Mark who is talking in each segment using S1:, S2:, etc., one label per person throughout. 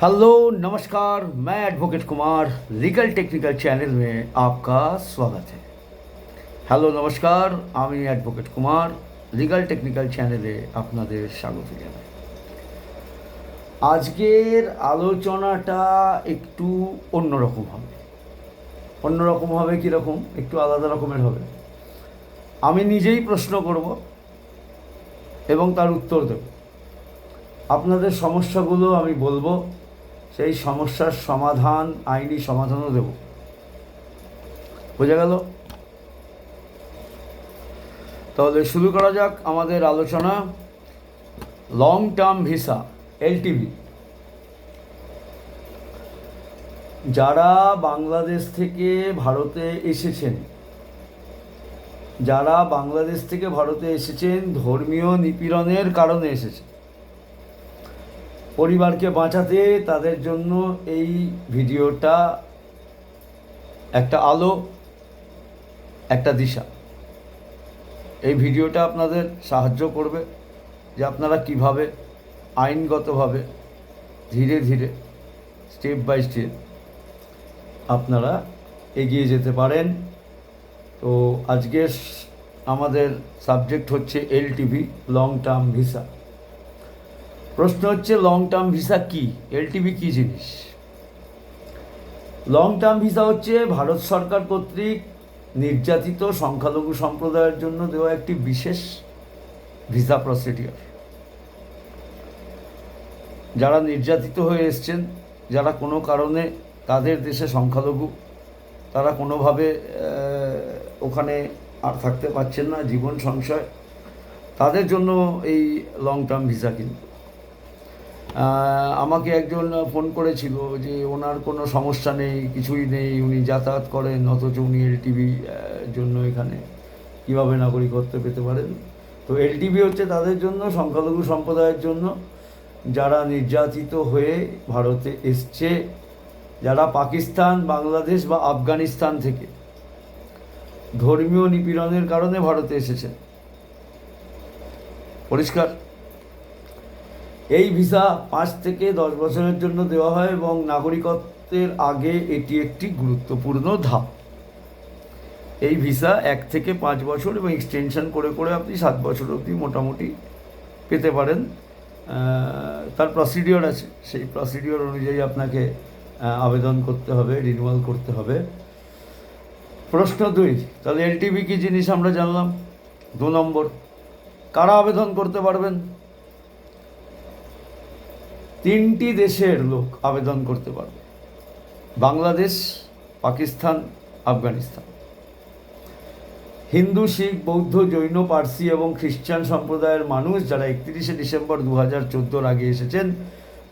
S1: Hello नमस्कार मैं advocate Kumar legal technical channel में आपका स्वागत है হ্যালো নমস্কার আমি অ্যাডভোকেট কুমার লিগাল টেকনিক্যাল চ্যানেলে আপনাদের স্বাগত জানাই আজকের আলোচনাটা একটু অন্যরকম হবে অন্যরকম হবে কীরকম একটু আলাদা রকমের হবে আমি নিজেই প্রশ্ন করব এবং তার উত্তর দেব আপনাদের সমস্যাগুলো আমি বলবো সেই সমস্যার সমাধান, আইনি সমাধানও দেব। বোঝা গেল? তাহলে শুরু করা যাক আমাদের আলোচনা। Long term visa, LTV. যারা বাংলাদেশ থেকে ভারতে এসেছেন, যারা বাংলাদেশ থেকে ভারতে এসেছেন, ধর্মীয় নিপীড়নের কারণে এসেছেন পরিবারকে বাঁচাতে তাদের জন্য এই ভিডিওটা একটা আলো, একটা দিশা। এই ভিডিওটা আপনাদের সাহায্য করবে যে আপনারা কীভাবে আইনগতভাবে ধীরে ধীরে স্টেপ বাই স্টেপ আপনারা এগিয়ে যেতে পারেন। তো আজকের আমাদের সাবজেক্ট হচ্ছে এলটিভি লং টার্ম ভিসা প্রশ্ন হচ্ছে লং টার্ম ভিসা কি? এলটিভি কি জিনিস? লং টার্ম ভিসা হচ্ছে ভারত সরকার কর্তৃক নির্যাতিত সংখ্যালঘু সম্প্রদায়ের জন্য দেওয়া একটি বিশেষ ভিসা প্রসিডিওর যারা নির্যাতিত হয়ে এসছেন, যারা কোনো কারণে তাদের দেশে সংখ্যালঘু, তারা কোনোভাবে ওখানে আর থাকতে পারছেন না, জীবন সংশয়, তাদের জন্য এই লং টার্ম ভিসা কিন্তু। আমাকে একজন ফোন করেছিল যে ওনার কোনো সমস্যা নেই, কিছুই নেই, উনি যাতায়াত করেন, অথচ উনি এলটিভি জন্য এখানে কীভাবে নাগরিকত্ব পেতে পারেন? তো এলটিভি হচ্ছে তাদের জন্য, সংখ্যালঘু সম্প্রদায়ের জন্য, যারা নির্যাতিত হয়ে ভারতে এসছে, যারা পাকিস্তান, বাংলাদেশ বা আফগানিস্তান থেকে ধর্মীয় নিপীড়নের কারণে ভারতে এসেছেন। পরিষ্কার? এই ভিসা পাঁচ থেকে দশ বছরের জন্য দেওয়া হয় এবং নাগরিকত্বের আগে এটি একটি গুরুত্বপূর্ণ ধাপ। এই ভিসা এক থেকে পাঁচ বছর এবং এক্সটেনশন করে করে আপনি সাত বছর অবধি মোটামুটি পেতে পারেন। তার প্রসিডিওর আছে। সেই প্রসিডিওর অনুযায়ী আপনাকে আবেদন করতে হবে রিনিউয়াল করতে হবে। প্রশ্ন দুই, তাহলে এলটিভি কী জিনিস আমরা জানলাম? দু নম্বর, কারা আবেদন করতে পারবেন? তিনটি দেশের লোক আবেদন করতে পারবে। বাংলাদেশ, পাকিস্তান, আফগানিস্তান। হিন্দু, শিখ, বৌদ্ধ, জৈন, পার্সি এবং খ্রিস্টান সম্প্রদায়ের মানুষ যারা একত্রিশে ডিসেম্বর দু হাজার চোদ্দোর আগে এসেছেন,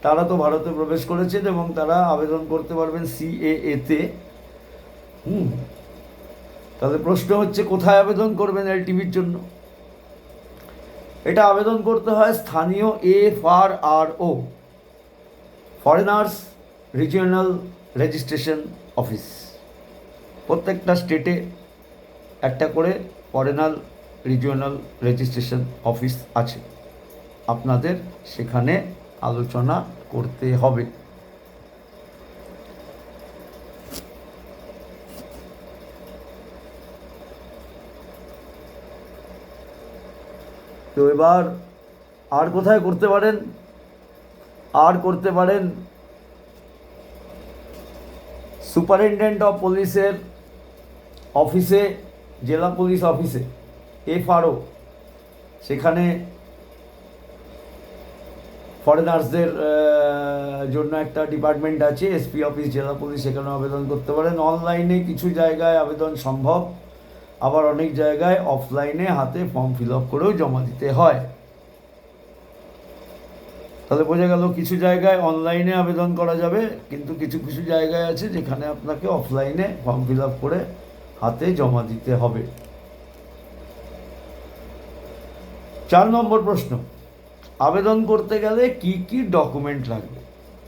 S1: তারা তো ভারতে প্রবেশ করেছেন এবং তারা আবেদন করতে পারবেন সিএএতে হুম। তাহলে প্রশ্ন হচ্ছে, কোথায় আবেদন করবেন এলটিভির জন্য? এটা আবেদন করতে হয় স্থানীয় F R R O foreigners regional registration office প্রত্যেকটা স্টেটে একটা করে ফরেনাল রিজিওনাল রেজিস্ট্রেশন অফিস আছে। আপনাদের সেখানে আলোচনা করতে হবে। তো এবার আর কোথায় করতে পারেন? আর করতে পারেন। সুপারিনটেন্ডেন্ট অফ পুলিশের অফিসে, জেলা পুলিশ অফিসে, এফআরও, সেখানে ফরেনার্সদের জন্য একটা ডিপার্টমেন্ট আছে, এসপি অফিস, জেলা পুলিশ, সেখানে আবেদন করতে পারেন। অনলাইনে কিছু জায়গায় আবেদন সম্ভব, আবার অনেক জায়গায় অফলাইনে হাতে ফর্ম ফিল আপ করেও জমা দিতে হয়। তাহলে বোঝা গেল কিছু জায়গায় অনলাইনে আবেদন করা যাবে, কিন্তু কিছু কিছু জায়গায় আছে যেখানে আপনাকে অফলাইনে ফর্ম ফিল আপ করে হাতে জমা দিতে হবে। চার নম্বর প্রশ্ন, আবেদন করতে গেলে কি কি ডকুমেন্ট লাগবে?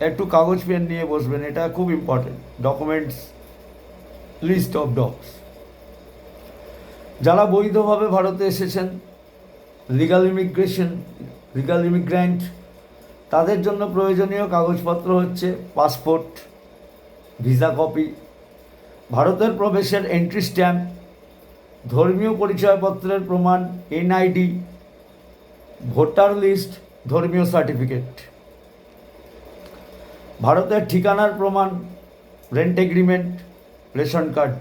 S1: একটু কাগজ পেন নিয়ে বসবেন, এটা খুব important documents list of docs যারা বৈধভাবে ভারতে এসেছেন লিগাল ইমিগ্রেশন লিগাল ইমিগ্র্যান্ট তাদের জন্য প্রয়োজনীয় কাগজপত্র হচ্ছে পাসপোর্ট, ভিসা কপি, ভারতের প্রবেশের এন্ট্রি স্ট্যাম্প ধর্মীয় পরিচয়পত্রের প্রমাণ এনআইডি ভোটার লিস্ট, ধর্মীয় সার্টিফিকেট ভারতের ঠিকানার প্রমাণ রেন্ট এগ্রিমেন্ট রেশন কার্ড।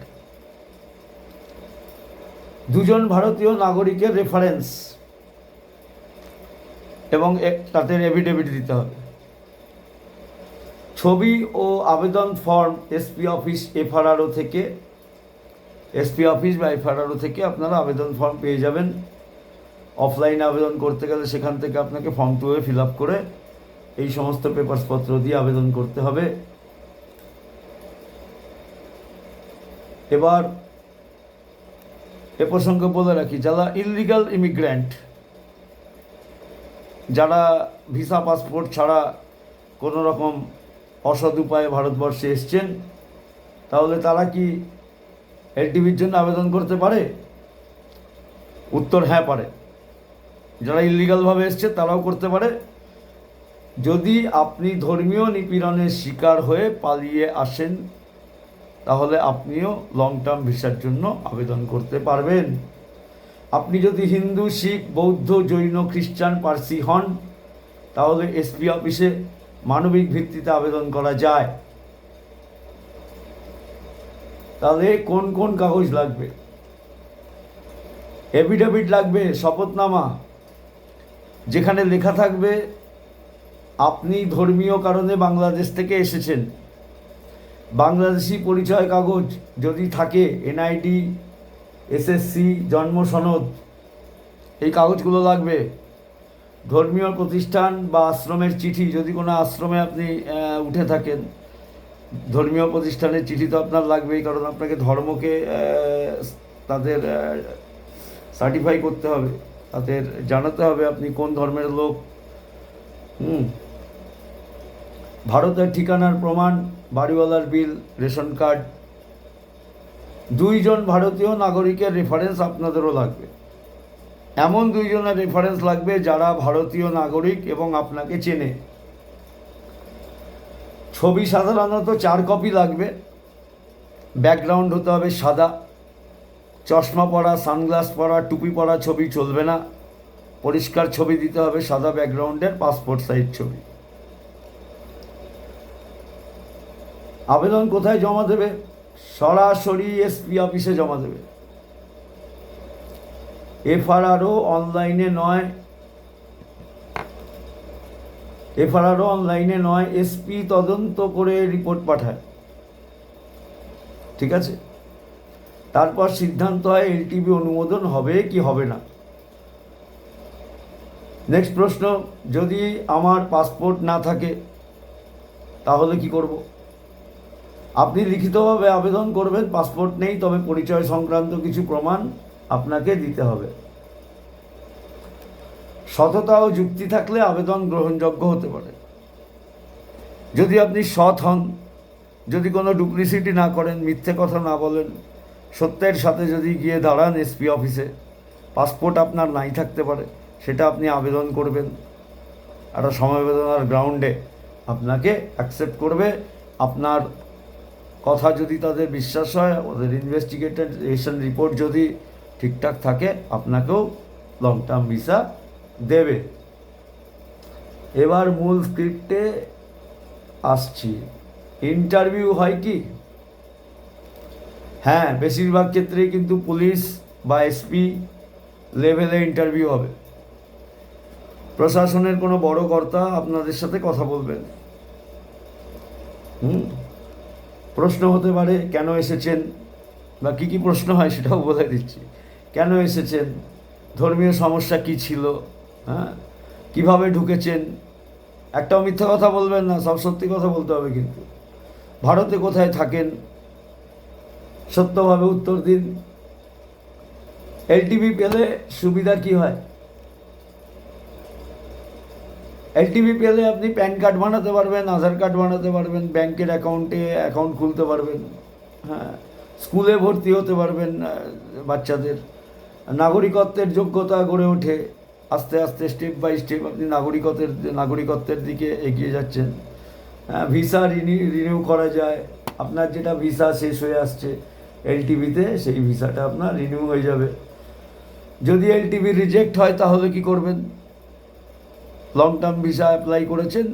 S1: দুজন ভারতীয় নাগরিকের রেফারেন্স এবং তাদের এভিডেভিট দিতে হবে। ছবি ও আবেদন ফর্ম এসপি অফিস এফআরআরও থেকে এসপি অফিস বা এফআরআরও থেকে আপনারা আবেদন ফর্ম পেয়ে যাবেন। অফলাইনে আবেদন করতে গেলে সেখান থেকে আপনাকে ফর্ম টুয়ে ফিল আপ করে এই সমস্ত পেপারসপত্র দিয়ে আবেদন করতে হবে। এবার এ প্রসঙ্গে বলে রাখি, যারা ইললিগাল ইমিগ্র্যান্ট যারা ভিসা পাসপোর্ট ছাড়া কোনো রকম অসৎ উপায়ে ভারতবর্ষে এসছেন, তাহলে তারা কি এলটিভির জন্য আবেদন করতে পারে? উত্তর হ্যাঁ পারে। যারা ইলিগালভাবে এসছে, তারাও করতে পারে। যদি আপনি ধর্মীয় নিপীড়নের শিকার হয়ে পালিয়ে আসেন, তাহলে আপনিও লং টার্ম ভিসার জন্য আবেদন করতে পারবেন। আপনি যদি হিন্দু, শিখ, বৌদ্ধ, জৈন, খ্রিস্টান, পার্সি হন, তাহলে এসপি অফিসে মানবিক ভিত্তিতে আবেদন করা যায়। তাহলে কোন কোন কাগজ লাগবে? এফিডেভিট লাগবে, শপথনামা, যেখানে লেখা থাকবে, আপনি ধর্মীয় কারণে বাংলাদেশ থেকে এসেছেন। বাংলাদেশি পরিচয় কাগজ যদি থাকে এনআইডি এসএসসি জন্ম সনদ। এই কাগজগুলো লাগবে। ধর্মীয় প্রতিষ্ঠান বা আশ্রমের চিঠি, যদি কোনো আশ্রমে আপনি উঠে থাকেন, ধর্মীয় প্রতিষ্ঠানের চিঠি তো আপনার লাগবেই, কারণ আপনাকে ধর্মকে তাদের সার্টিফাই করতে হবে। তাদের জানাতে হবে আপনি কোন ধর্মের লোক। হুম। ভারতের ঠিকানার প্রমাণ, বাড়িওয়ালার বিল, রেশন কার্ড দুইজন ভারতীয় নাগরিকের রেফারেন্স আপনাদেরও লাগবে। এমন দুইজনের রেফারেন্স লাগবে যারা ভারতীয় নাগরিক এবং আপনাকে চেনে। ছবি সাধারণত চার কপি লাগবে। ব্যাকগ্রাউন্ড হতে হবে সাদা। চশমা পরা সানগ্লাস পরা, টুপি পরা ছবি চলবে না। পরিষ্কার ছবি দিতে হবে সাদা ব্যাকগ্রাউন্ডের পাসপোর্ট সাইজ ছবি। আবেদন কোথায় জমা দেবে? সরাসরি এসপি অফিসে জমা দেবে। এফআরআরও অনলাইনে নয়। এফআরআরও অনলাইনে নয়, এসপি তদন্ত করে রিপোর্ট পাঠায়। ঠিক আছে? তারপর সিদ্ধান্ত হয় এলটিবি অনুমোদন হবে কি হবে না। নেক্সট প্রশ্ন, যদি আমার পাসপোর্ট না থাকে, তাহলে কি করব? আপনি লিখিতভাবে আবেদন করবেন, পাসপোর্ট নেই, তবে পরিচয় সংক্রান্ত কিছু প্রমাণ আপনাকে দিতে হবে। সততা ও যুক্তি থাকলে আবেদন গ্রহণযোগ্য হতে পারে। যদি আপনি সৎ হন, যদি কোনো ডুপ্লিসিটি না করেন, মিথ্যে কথা না বলেন, সত্যের সাথে যদি গিয়ে দাঁড়ান এসপি অফিসে, পাসপোর্ট আপনার নাই থাকতে পারে, সেটা আপনি আবেদন করবেন। একটা সমবেদনার গ্রাউন্ডে আপনাকে অ্যাকসেপ্ট করবে, আপনার কথা যদি তাদের বিশ্বাস হয়, ওদের ইনভেস্টিগেশন রিপোর্ট যদি ঠিকঠাক থাকে, আপনাকেও লং টার্ম ভিসা দেবে। এবার মূল স্ক্রিপ্টে আসছি। ইন্টারভিউ হয় কি? হ্যাঁ বেশিরভাগ ক্ষেত্রেই কিন্তু পুলিশ বা এসপি লেভেলে ইন্টারভিউ হবে। প্রশাসনের কোনো বড় কর্তা আপনাদের সাথে কথা বলবেন। হুম? প্রশ্ন হতে পারে, কেন এসেছেন? বা কী কী প্রশ্ন হয় সেটাও বলে দিচ্ছি। কেন এসেছেন? ধর্মীয় সমস্যা কি ছিল? হ্যাঁ? কীভাবে ঢুকেছেন? একটাও মিথ্যা কথা বলবেন না, সব সত্যি কথা বলতে হবে কিন্তু। ভারতে কোথায় থাকেন? সত্যভাবে উত্তর দিন। এলটিভি পেলে সুবিধা কি হয়? এলটিভি পেলে আপনি প্যান কার্ড বানাতে পারবেন, আধার কার্ড বানাতে পারবেন, ব্যাংকের অ্যাকাউন্টে অ্যাকাউন্ট খুলতে পারবেন হ্যাঁ স্কুলে ভর্তি হতে পারবেন বাচ্চাদের। নাগরিকত্বের যোগ্যতা গড়ে ওঠে। আস্তে আস্তে স্টেপ বাই স্টেপ আপনি নাগরিকত্বের নাগরিকত্বের দিকে এগিয়ে যাচ্ছেন। হ্যাঁ ভিসা রিনিউ করা যায়। আপনার যেটা ভিসা শেষ হয়ে আসছে এলটিভিতে সেই ভিসাটা আপনার রিনিউ হয়ে যাবে। যদি এলটিভি রিজেক্ট হয় তাহলে কি করবেন? লং টার্ম ভিসা অ্যাপ্লাই করেছেন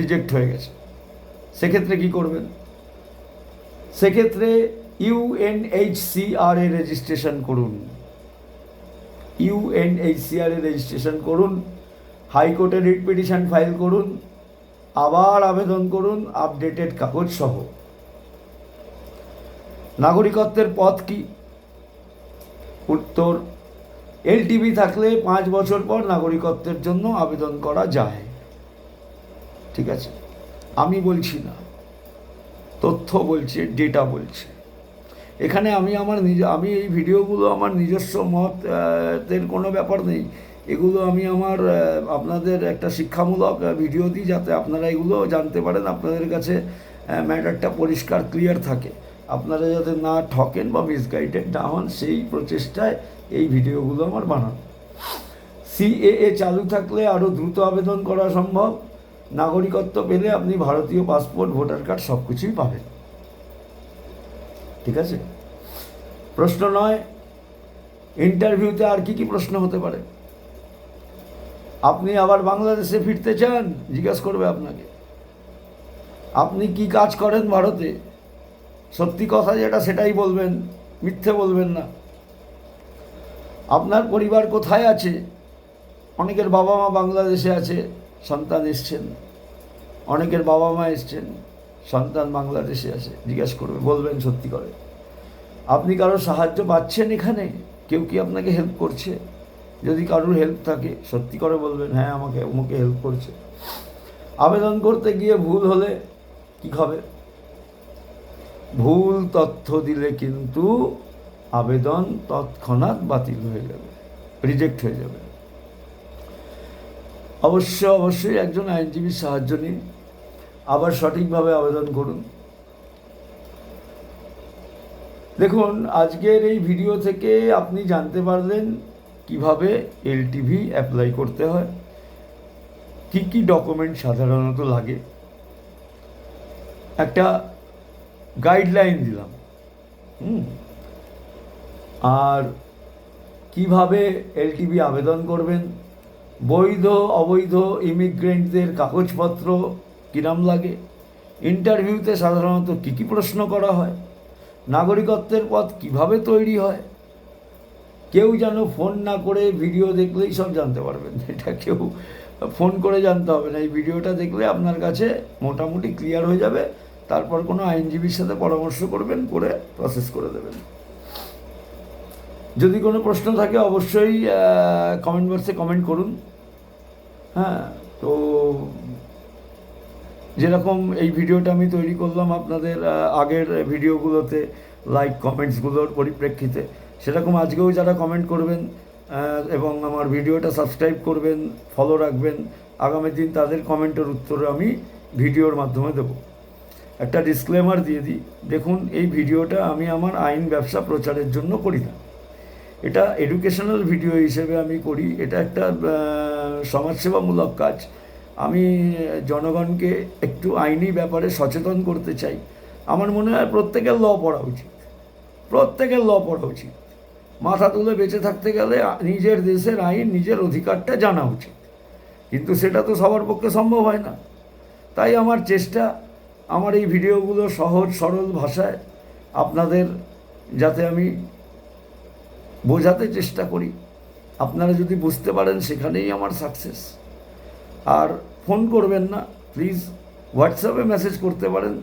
S1: রিজেক্ট হয়ে গেছে। সেক্ষেত্রে কি করবেন? সেক্ষেত্রে ইউএনএইচসিআর এ রেজিস্ট্রেশন করুন। ইউএনএইচসিআর এ রেজিস্ট্রেশন করুন হাইকোর্টে রিট পিটিশন ফাইল করুন, আবার আবেদন করুন আপডেটেড কাগজ সহ। নাগরিকত্বের পথ কি? উত্তর এলটিভি থাকলে পাঁচ বছর পর নাগরিকত্বের জন্য আবেদন করা যায়। ঠিক আছে? আমি বলছি না। তথ্য বলছে ডেটা বলছে। এখানে আমি আমার নিজ আমি এই ভিডিওগুলো আমার নিজস্ব মত আহ, এর কোনো ব্যাপার নেই। এগুলো আমি আমার আপনাদের একটা শিক্ষামূলক ভিডিও দিই যাতে আপনারা এগুলো জানতে পারেন। আপনাদের কাছে ম্যাটারটা পরিষ্কার ক্লিয়ার থাকে। আপনারা যাতে না ঠকেন বা মিসগাইডেড না হন সেই প্রচেষ্টায় এই ভিডিওগুলো আমার বানানো। সিএএ চালু থাকলে আরও দ্রুত আবেদন করা সম্ভব। নাগরিকত্ব পেলে আপনি ভারতীয় পাসপোর্ট, ভোটার কার্ড সব কিছুই পাবেন। ঠিক আছে? প্রশ্ন নয়, ইন্টারভিউতে আর কি কি প্রশ্ন হতে পারে? আপনি আবার বাংলাদেশে ফিরতে চান? জিজ্ঞাসা করবে আপনাকে। আপনি কি কাজ করেন ভারতে? সত্যি কথা যেটা সেটাই বলবেন, মিথ্যে বলবেন না। আপনার পরিবার কোথায় আছে? অনেকের বাবা মা বাংলাদেশে আছে, সন্তান এসছেন। অনেকের বাবা মা এসছেন, সন্তান বাংলাদেশে আছে। জিজ্ঞেস করবে, বলবেন সত্যি করে। আপনি কারোর সাহায্য পাচ্ছেন এখানে? কেউ কি আপনাকে হেল্প করছে? যদি কারোর হেল্প থাকে, সত্যি করে বলবেন হ্যাঁ আমাকে অমুকে হেল্প করছে। আবেদন করতে গিয়ে ভুল হলে কি হবে? ভুল তথ্য দিলে কিন্তু আবেদন তৎক্ষণাৎ বাতিল হয়ে যাবে রিজেক্ট হয়ে যাবে। অবশ্য, অবশ্যই একজন আইনজীবীর সাহায্য নিন, আবার সঠিকভাবে আবেদন করুন। দেখুন, আজকের এই ভিডিও থেকে আপনি জানতে পারলেন কীভাবে এলটিভি অ্যাপ্লাই করতে হয়, কি কি ডকুমেন্ট সাধারণত লাগে। একটা গাইডলাইন দিলাম, হুম? আর কীভাবে এলটিভি আবেদন করবেন? বৈধ, অবৈধ ইমিগ্রেন্টদের কাগজপত্র কিরাম লাগে? ইন্টারভিউতে সাধারণত কী কী প্রশ্ন করা হয়? নাগরিকত্বের পথ কীভাবে তৈরি হয়? কেউ যেন ফোন না করে ভিডিও দেখলেই সব জানতে পারবেন। এটা কেউ ফোন করে জানতে হবে না। এই ভিডিওটা দেখলে আপনার কাছে মোটামুটি ক্লিয়ার হয়ে যাবে। তারপর কোনো আইনজীবীর সাথে পরামর্শ করবেন, করে প্রসেস করে দেবেন। যদি কোনো প্রশ্ন থাকে, অবশ্যই কমেন্ট বক্সে কমেন্ট করুন। হ্যাঁ তো যেরকম এই ভিডিওটা আমি তৈরি করলাম আপনাদের আগের ভিডিওগুলোতে লাইক কমেন্টসগুলোর পরিপ্রেক্ষিতে, সেরকম আজকেও যারা কমেন্ট করবেন এবং আমার ভিডিওটা সাবস্ক্রাইব করবেন ফলো রাখবেন, আগামী দিন তাদের কমেন্টের উত্তর আমি ভিডিওর মাধ্যমে দেবো। একটা ডিসক্লেমার দিয়ে দিই, দেখুন, এই ভিডিওটা আমি আমার আইন ব্যবসা প্রচারের জন্য করি না। এটা এডুকেশনাল ভিডিও হিসেবে আমি করি। এটা একটা সমাজসেবামূলক কাজ। আমি জনগণকে একটু আইনি ব্যাপারে সচেতন করতে চাই। আমার মনে হয় প্রত্যেকের ল পড়া উচিত। প্রত্যেকের ল পড়া উচিত। মাথা তুলে বেঁচে থাকতে গেলে নিজের দেশের আইন, নিজের অধিকারটা জানা উচিত। কিন্তু সেটা তো সবার পক্ষে সম্ভব হয় না। তাই আমার চেষ্টা, আমার এই ভিডিওগুলো সহজ, সরল ভাষায় আপনাদের, যাতে আমি বোঝাতে চেষ্টা করি। আপনারা যদি বুঝতে পারেন সেখানেই আমার সাকসেস আর ফোন করবেন না প্লিজ হোয়াটসঅ্যাপে মেসেজ করতে পারেন।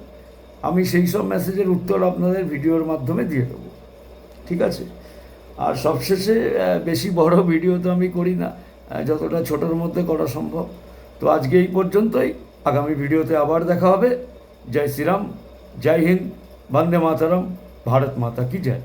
S1: আমি সেই সব মেসেজের উত্তর আপনাদের ভিডিওর মাধ্যমে দিয়ে দেবো। ঠিক আছে? আর সবশেষে বেশি বড় ভিডিও তো আমি করি না যতটা ছোটোর মধ্যে করা সম্ভব। তো আজকে এই পর্যন্তই। আগামী ভিডিওতে আবার দেখা হবে। জয় শ্রীরাম, জয় হিন্দ, বন্দে মাতারাম, ভারত মাতা কি জয়।